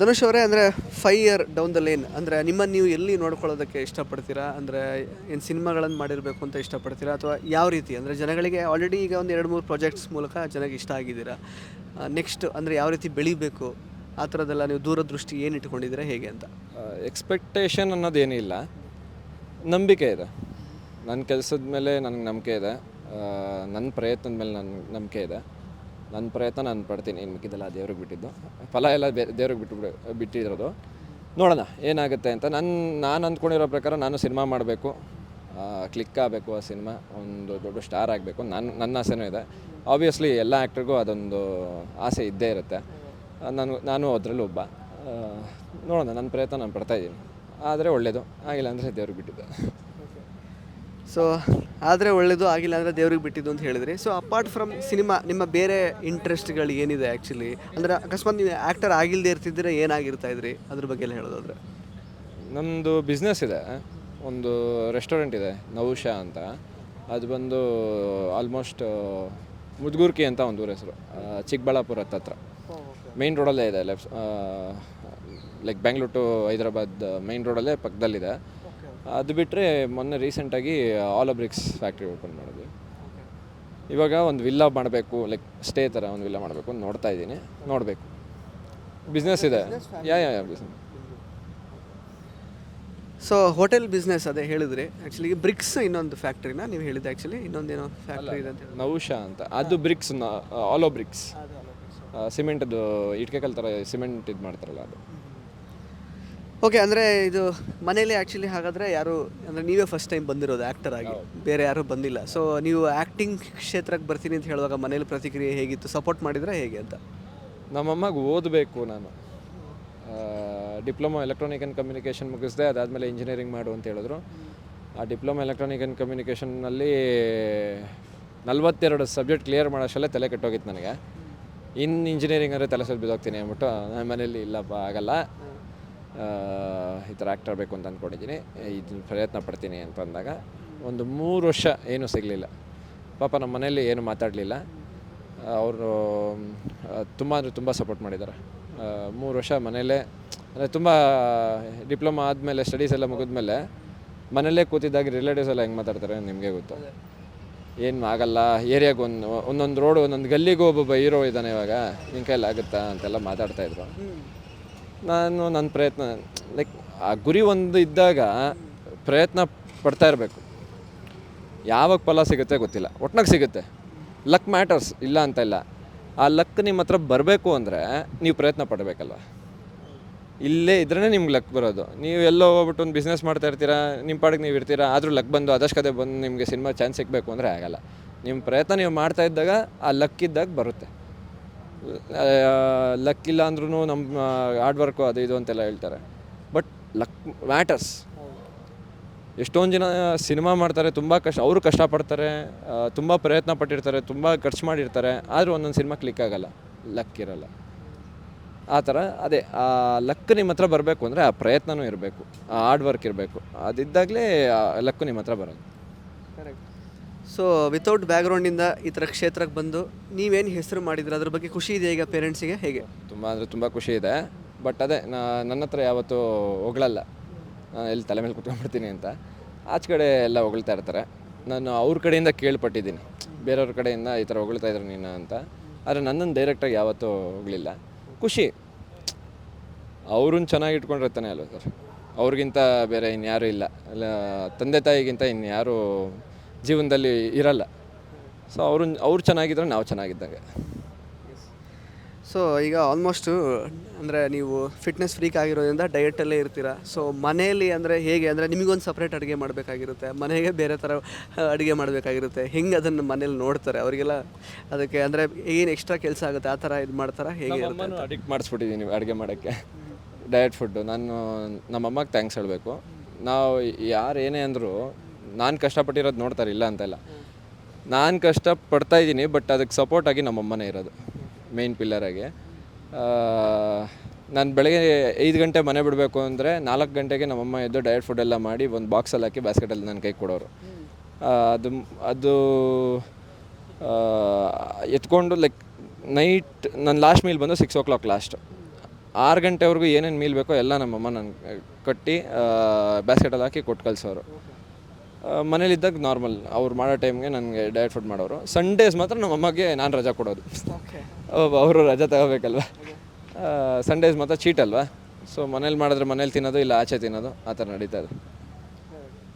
ಧನುಷ್ ಅವರೇ, ಅಂದರೆ five year down the lane ಅಂದರೆ ನಿಮ್ಮನ್ನು ನೀವು ಎಲ್ಲಿ ನೋಡ್ಕೊಳ್ಳೋದಕ್ಕೆ ಇಷ್ಟಪಡ್ತೀರಾ? ಅಂದರೆ ಏನು ಸಿನಿಮಾಗಳನ್ನು ಮಾಡಿರಬೇಕು ಅಂತ ಇಷ್ಟಪಡ್ತೀರಾ? ಅಥವಾ ಯಾವ ರೀತಿ? ಅಂದರೆ ಜನಗಳಿಗೆ ಆಲ್ರೆಡಿ ಈಗ ಒಂದು ಎರಡು ಮೂರು ಪ್ರಾಜೆಕ್ಟ್ಸ್ ಮೂಲಕ ಜನಕ್ಕೆ ಇಷ್ಟ ಆಗಿದ್ದೀರಾ? ನೆಕ್ಸ್ಟ್ ಅಂದರೆ ಯಾವ ರೀತಿ ಬೆಳಿಬೇಕು? ಆ ಥರದ್ದೆಲ್ಲ ನೀವು ದೂರದೃಷ್ಟಿ ಏನು ಇಟ್ಕೊಂಡಿದ್ದೀರಾ? ಹೇಗೆ ಅಂತ. ಎಕ್ಸ್ಪೆಕ್ಟೇಷನ್ ಅನ್ನೋದೇನಿಲ್ಲ ನಂಬಿಕೆ ಇದೆ. ನನ್ನ ಕೆಲಸದ ಮೇಲೆ ನನಗೆ ನಂಬಿಕೆ ಇದೆ. ನನ್ನ ಪ್ರಯತ್ನದ ಮೇಲೆ ನನ್ನ ನಂಬಿಕೆ ಇದೆ. ನನ್ನ ಪ್ರಯತ್ನ ನಾನು ಪಡ್ತೀನಿ. ಏನು ಮಿಕ್ಕಿದ್ದೆಲ್ಲ ದೇವ್ರಿಗೆ ಬಿಟ್ಟಿದ್ದು. ಫಲ ಎಲ್ಲ ಬೇ ದೇವ್ರಿಗೆ ಬಿಟ್ಟು ಬಿಟ್ಟಿರೋದು. ನೋಡೋಣ, ಏನಾಗುತ್ತೆ ಅಂತ. ನನ್ನ ನಾನು ಅಂದ್ಕೊಂಡಿರೋ ಪ್ರಕಾರ ನಾನು ಸಿನಿಮಾ ಮಾಡಬೇಕು. ಕ್ಲಿಕ್ ಆಗಬೇಕು ಆ ಸಿನಿಮಾ. ಒಂದು ದೊಡ್ಡ ಸ್ಟಾರ್ ಆಗಬೇಕು. ನನ್ನ ನನ್ನ ಆಸೆನೂ ಇದೆ. ಆಬ್ವಿಯಸ್ಲಿ ಎಲ್ಲ ಆ್ಯಕ್ಟ್ರಿಗೂ ಅದೊಂದು ಆಸೆ ಇದ್ದೇ ಇರುತ್ತೆ. ನಾನು ನಾನು ಅದರಲ್ಲೂ ಒಬ್ಬ. ನೋಡೋಣ, ನನ್ನ ಪ್ರಯತ್ನ ನಾನು ಪಡ್ತಾಯಿದ್ದೀನಿ ಆದರೆ ಒಳ್ಳೆಯದು ಆಗಿಲ್ಲ ಅಂದರೆ ದೇವ್ರಿಗೆ ಬಿಟ್ಟಿದ್ದು. ಸೊ ಆದರೆ ಒಳ್ಳೆಯದು ಆಗಿಲ್ಲ ಅಂದರೆ ದೇವ್ರಿಗೆ ಬಿಟ್ಟಿದ್ದು ಅಂತ ಹೇಳಿದ್ರಿ. ಸೊ ಅಪಾರ್ಟ್ ಫ್ರಮ್ ಸಿನಿಮಾ ನಿಮ್ಮ ಬೇರೆ ಇಂಟ್ರೆಸ್ಟ್ಗಳು ಏನಿದೆ ಆ್ಯಕ್ಚುಲಿ ಅಂದರೆ ಅಕಸ್ಮಾತ್ ನೀವು ಆ್ಯಕ್ಟರ್ ಆಗಿಲ್ಲದೆ ಇರ್ತಿದ್ರೆ ಏನಾಗಿರ್ತಾ ಇದ್ರಿ? ಅದ್ರ ಬಗ್ಗೆ ಎಲ್ಲ ಹೇಳೋದಾದ್ರೆ. ನಮ್ಮದು ಬಿಸ್ನೆಸ್ ಇದೆ. ಒಂದು ರೆಸ್ಟೋರೆಂಟ್ ಇದೆ ನೌಶಾ ಅಂತ. ಅದು ಬಂದು ಆಲ್ಮೋಸ್ಟ್ ಮುದ್ಗುರ್ಕಿ ಅಂತ ಒಂದು ಊರ ಹೆಸರು. ಚಿಕ್ಕಬಳ್ಳಾಪುರ ಹತ್ರ ಮೇಯ್ನ್ ರೋಡಲ್ಲೇ ಇದೆ left like Bengaluru to Hyderabad main ರೋಡಲ್ಲೇ ಪಕ್ಕದಲ್ಲಿದೆ. ಅದು ಬಿಟ್ಟರೆ ಮೊನ್ನೆ ರೀಸೆಂಟಾಗಿ ಆಲೋ ಬ್ರಿಕ್ಸ್ ಫ್ಯಾಕ್ಟ್ರಿ ಓಪನ್ ಮಾಡಿದ್ವಿ. ಇವಾಗ ಒಂದು ವಿಲ್ಲಾ ಮಾಡಬೇಕು ಲೈಕ್ ಸ್ಟೇ ಥರ ಒಂದು ವಿಲ್ಲಾ ಮಾಡಬೇಕು ಅಂತ ನೋಡ್ತಾ ಇದ್ದೀನಿ. ನೋಡಬೇಕು. ಬಿಸ್ನೆಸ್ ಇದೆ. Yeah yeah yeah business so hotel business ಅದೇ ಹೇಳಿದ್ರಿ. ಆ್ಯಕ್ಚುಲಿ ಬ್ರಿಕ್ಸ್ ಇನ್ನೊಂದು ಫ್ಯಾಕ್ಟ್ರಿನ ನೀವು ಹೇಳಿದ್ದೆ ಆ್ಯಕ್ಚುಲಿ ಇನ್ನೊಂದೇನೋ ಫ್ಯಾಕ್ಟ್ರಿ ಇದೆ ಅಂತ ನೌಶಾ ಅಂತ. ಅದು ಬ್ರಿಕ್ಸ್ ಆಲೋ ಬ್ರಿಕ್ಸ್ ಸಿಮೆಂಟದು ಇಟ್ಕೆ ಕಲ್ ಥರ ಸಿಮೆಂಟ್ ಇದು ಮಾಡ್ತಾರಲ್ಲ ಅದು. ಓಕೆ ಅಂದರೆ ಇದು ಮನೇಲಿ ಆ್ಯಕ್ಚುಲಿ ಹಾಗಾದರೆ ಯಾರು ಅಂದರೆ ನೀವೇ ಫಸ್ಟ್ ಟೈಮ್ ಬಂದಿರೋದು ಆ್ಯಕ್ಟರ್ ಆಗಿ. ಬೇರೆ ಯಾರೂ ಬಂದಿಲ್ಲ. ಸೊ ನೀವು ಆ್ಯಕ್ಟಿಂಗ್ ಕ್ಷೇತ್ರಕ್ಕೆ ಬರ್ತೀನಿ ಅಂತ ಹೇಳುವಾಗ ಮನೇಲಿ ಪ್ರತಿಕ್ರಿಯೆ ಹೇಗಿತ್ತು? ಸಪೋರ್ಟ್ ಮಾಡಿದರೆ ಹೇಗೆ ಅಂತ? ನಮ್ಮಮ್ಮಗೆ ಓದಬೇಕು ನಾನು. ಡಿಪ್ಲೊಮಾ ಎಲೆಕ್ಟ್ರಾನಿಕ್ ಆ್ಯಂಡ್ ಕಮ್ಯುನಿಕೇಷನ್ ಮುಗಿಸಿದೆ ಅದಾದಮೇಲೆ ಇಂಜಿನಿಯರಿಂಗ್ ಮಾಡು ಅಂತ ಹೇಳಿದ್ರು. ಆ ಡಿಪ್ಲೊಮಾ ಎಲೆಕ್ಟ್ರಾನಿಕ್ ಆ್ಯಂಡ್ ಕಮ್ಯುನಿಕೇಷನ್ನಲ್ಲಿ ನಲ್ವತ್ತೆರಡು ಸಬ್ಜೆಕ್ಟ್ ಕ್ಲಿಯರ್ ಮಾಡೋಷ್ಟಲ್ಲೇ ತಲೆ ಕೆಟ್ಟೋಗಿತ್ತು ನನಗೆ. ಇನ್ನು ಇಂಜಿನಿಯರಿಂಗ್ ಅಂದರೆ ತಲೆ ಸ್ವಲ್ಪ ಬಿದ್ದೋಗ್ತೀನಿ ಅಂದ್ಬಿಟ್ಟು ನಾನು ಮನೇಲಿ ಇಲ್ಲಪ್ಪ ಆಗಲ್ಲ. ಈ ಥರ ಆ್ಯಕ್ಟರ್ ಬೇಕು ಅಂತ ಅಂದ್ಕೊಂಡಿದ್ದೀನಿ. ಇದನ್ನ ಪ್ರಯತ್ನ ಪಡ್ತೀನಿ ಅಂತ ಅಂದಾಗ ಒಂದು ಮೂರು ವರ್ಷ ಏನೂ ಸಿಗಲಿಲ್ಲ. ಪಾಪ ನಮ್ಮ ಮನೆಯಲ್ಲಿ ಏನು ಮಾತಾಡಲಿಲ್ಲ. ಅವರು ತುಂಬ ಅಂದರೆ ತುಂಬ ಸಪೋರ್ಟ್ ಮಾಡಿದ್ದಾರೆ. ಮೂರು ವರ್ಷ ಮನೆಯಲ್ಲೇ, ಅಂದರೆ ತುಂಬ ಡಿಪ್ಲೊಮಾ ಆದಮೇಲೆ ಸ್ಟಡೀಸ್ ಎಲ್ಲ ಮುಗಿದ್ಮೇಲೆ ಮನೆಯಲ್ಲೇ ಕೂತಿದ್ದಾಗ ರಿಲೇಟಿವ್ಸ್ ಎಲ್ಲ ಹೆಂಗೆ ಮಾತಾಡ್ತಾರೆ ನಿಮಗೆ ಗೊತ್ತು? ಏನು ಆಗಲ್ಲ, ಏರಿಯಾಗೆ ಒಂದು, ಒಂದೊಂದು ರೋಡು ಒಂದೊಂದು ಗಲ್ಲಿಗೂ ಒಬ್ಬೊಬ್ಬ ಹೀರೋ ಇದ್ದಾನೆ ಇವಾಗ. ನಿನ್ನ ಕೈಲಿ ಆಗುತ್ತಾ ಅಂತೆಲ್ಲ ಮಾತಾಡ್ತಾಯಿದ್ರು ನಾನು ನನ್ನ ಪ್ರಯತ್ನ ಲೈಕ್ ಆ ಗುರಿ ಒಂದು ಇದ್ದಾಗ ಪ್ರಯತ್ನ ಪಡ್ತಾ ಇರಬೇಕು. ಯಾವಾಗ ಫಲ ಸಿಗುತ್ತೆ ಗೊತ್ತಿಲ್ಲ. ಒಟ್ನಾಗ ಸಿಗುತ್ತೆ. ಲಕ್ ಮ್ಯಾಟರ್ಸ್ ಇಲ್ಲ ಅಂತ ಇಲ್ಲ. ಆ ಲಕ್ ನಿಮ್ಮ ಹತ್ರ ಬರಬೇಕು ಅಂದರೆ ನೀವು ಪ್ರಯತ್ನ ಪಡಬೇಕಲ್ವ? ಇಲ್ಲೇ ಇದ್ರೇ ನಿಮ್ಗೆ ಲಕ್ ಬರೋದು. ನೀವು ಎಲ್ಲೋ ಹೋಗ್ಬಿಟ್ಟು ಒಂದು ಬಿಸ್ನೆಸ್ ಮಾಡ್ತಾ ಇರ್ತೀರಾ ನಿಮ್ಮ ಪಾಡಿಗೆ ನೀವು ಇರ್ತೀರಾ, ಆದರೂ ಲಕ್ ಬಂದು ಅದಷ್ಟು ಬಂದು ನಿಮಗೆ ಸಿನಿಮಾ ಚಾನ್ಸ್ ಸಿಗಬೇಕು ಅಂದರೆ ಆಗಲ್ಲ. ನಿಮ್ಮ ಪ್ರಯತ್ನ ನೀವು ಮಾಡ್ತಾ ಇದ್ದಾಗ ಆ ಲಕ್ ಇದ್ದಾಗ ಬರುತ್ತೆ. ಲಕ್ ಇಲ್ಲ ಅಂದ್ರೂ ನಮ್ಮ ಹಾರ್ಡ್ ವರ್ಕು ಅದು ಇದು ಅಂತೆಲ್ಲ ಹೇಳ್ತಾರೆ. ಬಟ್ ಲಕ್ ಮ್ಯಾಟರ್ಸ್ ಎಷ್ಟೊಂದು ಜನ ಸಿನಿಮಾ ಮಾಡ್ತಾರೆ, ತುಂಬ ಕಷ್ಟ ಅವರು ಕಷ್ಟಪಡ್ತಾರೆ ತುಂಬ ಪ್ರಯತ್ನ ಪಟ್ಟಿರ್ತಾರೆ, ತುಂಬ ಖರ್ಚು ಮಾಡಿರ್ತಾರೆ, ಆದರೂ ಒಂದೊಂದು ಸಿನಿಮಾ ಕ್ಲಿಕ್ ಆಗಲ್ಲ. ಲಕ್ ಇರಲ್ಲ. ಆ ಥರ ಅದೇ, ಆ ಲಕ್ ನಿಮ್ಮ ಹತ್ರ ಬರಬೇಕು ಅಂದರೆ ಆ ಪ್ರಯತ್ನವೂ ಇರಬೇಕು, ಆ ಹಾರ್ಡ್ ವರ್ಕ್ ಇರಬೇಕು. ಅದಿದ್ದಾಗಲೇ ಲಕ್ಕು ನಿಮ್ಮ ಹತ್ರ ಬರೋದು ಸೊ ವಿತೌಟ್ ಬ್ಯಾಕ್ಗ್ರೌಂಡಿಂದ ಈ ಥರ ಕ್ಷೇತ್ರಕ್ಕೆ ಬಂದು ನೀವೇನು ಹೆಸರು ಮಾಡಿದ್ರೆ? ಅದ್ರ ಬಗ್ಗೆ ಖುಷಿ ಇದೆ ಈಗ ಪೇರೆಂಟ್ಸಿಗೆ ಹೇಗೆ? ತುಂಬ ಅಂದರೆ ತುಂಬ ಖುಷಿ ಇದೆ. ಬಟ್ ಅದೇ, ನಾ, ನನ್ನ ಹತ್ರ ಯಾವತ್ತೂ ಹೊಗಳಲ್ಲ. ಎಲ್ಲಿ ತಲೆ ಮೇಲೆ ಕುತ್ಕೊಂಡ್ಬಿಡ್ತೀನಿ ಅಂತ. ಆಚೆ ಕಡೆ ಎಲ್ಲ ಹೊಗಳ್ತಾ ಇರ್ತಾರೆ. ನಾನು ಅವ್ರ ಕಡೆಯಿಂದ ಕೇಳ್ಪಟ್ಟಿದ್ದೀನಿ. ಬೇರೆಯವ್ರ ಕಡೆಯಿಂದ ಈ ಥರ ಹೊಗಳ್ತಾ ಇದ್ರು ನೀನು ಅಂತ. ಆದರೆ ನನ್ನನ್ನು ಡೈರೆಕ್ಟಾಗಿ ಯಾವತ್ತೂ ಹೊಗಳಿಲ್ಲ ಖುಷಿ. ಅವ್ರನ್ನ ಚೆನ್ನಾಗಿ ಇಟ್ಕೊಂಡಿರ್ತಾನೆ ತಾನೇ ಅಲ್ವ ಸರ್? ಅವ್ರಿಗಿಂತ ಬೇರೆ ಇನ್ಯಾರೂ ಇಲ್ಲ. ಅಲ್ಲ, ತಂದೆ ತಾಯಿಗಿಂತ ಇನ್ಯಾರೂ ಜೀವನದಲ್ಲಿ ಇರಲ್ಲ. ಸೊ ಅವ್ರನ್ನ ಅವ್ರು ಚೆನ್ನಾಗಿದ್ರೆ ನಾವು ಚೆನ್ನಾಗಿದ್ದಂಗೆ. ಸೊ ಈಗ ಆಲ್ಮೋಸ್ಟು ಅಂದರೆ ನೀವು ಫಿಟ್ನೆಸ್ ಫ್ರೀಕ್ ಆಗಿರೋದ್ರಿಂದ ಡಯಟಲ್ಲೇ ಇರ್ತೀರಾ? ಸೊ ಮನೆಯಲ್ಲಿ ಅಂದರೆ ಹೇಗೆ? ಅಂದರೆ ನಿಮಗೊಂದು ಸಪ್ರೇಟ್ ಅಡುಗೆ ಮಾಡಬೇಕಾಗಿರುತ್ತೆ. ಮನೆಗೆ ಬೇರೆ ಥರ ಅಡುಗೆ ಮಾಡಬೇಕಾಗಿರುತ್ತೆ. ಹೆಂಗೆ ಅದನ್ನು ಮನೇಲಿ ನೋಡ್ತಾರೆ? ಅವರಿಗೆಲ್ಲ ಅದಕ್ಕೆ ಅಂದರೆ ಏನು ಎಕ್ಸ್ಟ್ರಾ ಕೆಲಸ ಆಗುತ್ತೆ? ಆ ಥರ ಇದು ಮಾಡ್ತಾರೆ? ಹೇಗೆ ಅಡಿಕ್ಟ್ ಮಾಡಿಸ್ಬಿಟ್ಟಿದ್ದೀನಿ ಅಡುಗೆ ಮಾಡೋಕ್ಕೆ. ಡಯಟ್ ಫುಡ್ಡು ನಾನು ನಮ್ಮಮ್ಮಗೆ ಥ್ಯಾಂಕ್ಸ್ ಹೇಳಬೇಕು. ನಾವು ಯಾರು ಏನೇ ಅಂದರೂ ನಾನು ಕಷ್ಟಪಟ್ಟಿರೋದು ನೋಡ್ತಾರೆ ಇಲ್ಲ ಅಂತೆಲ್ಲ. ನಾನು ಕಷ್ಟಪಡ್ತಾ ಇದ್ದೀನಿ ಬಟ್ ಅದಕ್ಕೆ ಸಪೋರ್ಟಾಗಿ ನಮ್ಮಮ್ಮನೇ ಇರೋದು ಮೇಯ್ನ್ ಪಿಲ್ಲರಾಗಿ ನಾನು ಬೆಳಗ್ಗೆ ಐದು ಗಂಟೆ ಮನೆ ಬಿಡಬೇಕು ಅಂದರೆ ನಾಲ್ಕು ಗಂಟೆಗೆ ನಮ್ಮಮ್ಮ ಎದ್ದು ಡಯಟ್ ಫುಡ್ ಎಲ್ಲ ಮಾಡಿ ಒಂದು ಬಾಕ್ಸಲ್ಲಿ ಹಾಕಿ ಬ್ಯಾಸ್ಕೆಟಲ್ಲಿ ನನ್ನ ಕೈ ಕೊಡೋರು. ಅದು ಅದು ಎತ್ಕೊಂಡು ಲೈಕ್ ನೈಟ್ ನನ್ನ ಲಾಸ್ಟ್ ಮೀಲ್ ಬಂದು ಸಿಕ್ಸ್ ಓ ಕ್ಲಾಕ್ ಲಾಸ್ಟ್ ಆರು ಗಂಟೆವರೆಗೂ ಏನೇನು ಮೀಲ್ ಬೇಕೋ ಎಲ್ಲ ನಮ್ಮಮ್ಮ ನನ್ನ ಕಟ್ಟಿ ಬ್ಯಾಸ್ಕೆಟಲ್ಲಿ ಹಾಕಿ ಕೊಟ್ಟು ಕಳಿಸೋರು. ಮನೇಲಿದ್ದಾಗ ನಾರ್ಮಲ್ ಅವ್ರು ಮಾಡೋ ಟೈಮ್ಗೆ ನನಗೆ ಡಯಟ್ ಫುಡ್ ಮಾಡೋರು. ಸಂಡೇಸ್ ಮಾತ್ರ ನಮ್ಮ ಅಮ್ಮಗೆ ನಾನು ರಜಾ ಕೊಡೋದು. ಅವರು ರಜಾ ತಗೋಬೇಕಲ್ವ? ಸಂಡೇಸ್ ಮಾತ್ರ ಚೀಟ್ ಅಲ್ವಾ? ಸೊ ಮನೇಲಿ ಮಾಡಿದ್ರೆ ಮನೇಲಿ ತಿನ್ನೋದು ಇಲ್ಲ ಆಚೆ ತಿನ್ನೋದು ಆ ಥರ ನಡೀತಾ ಇದೆ.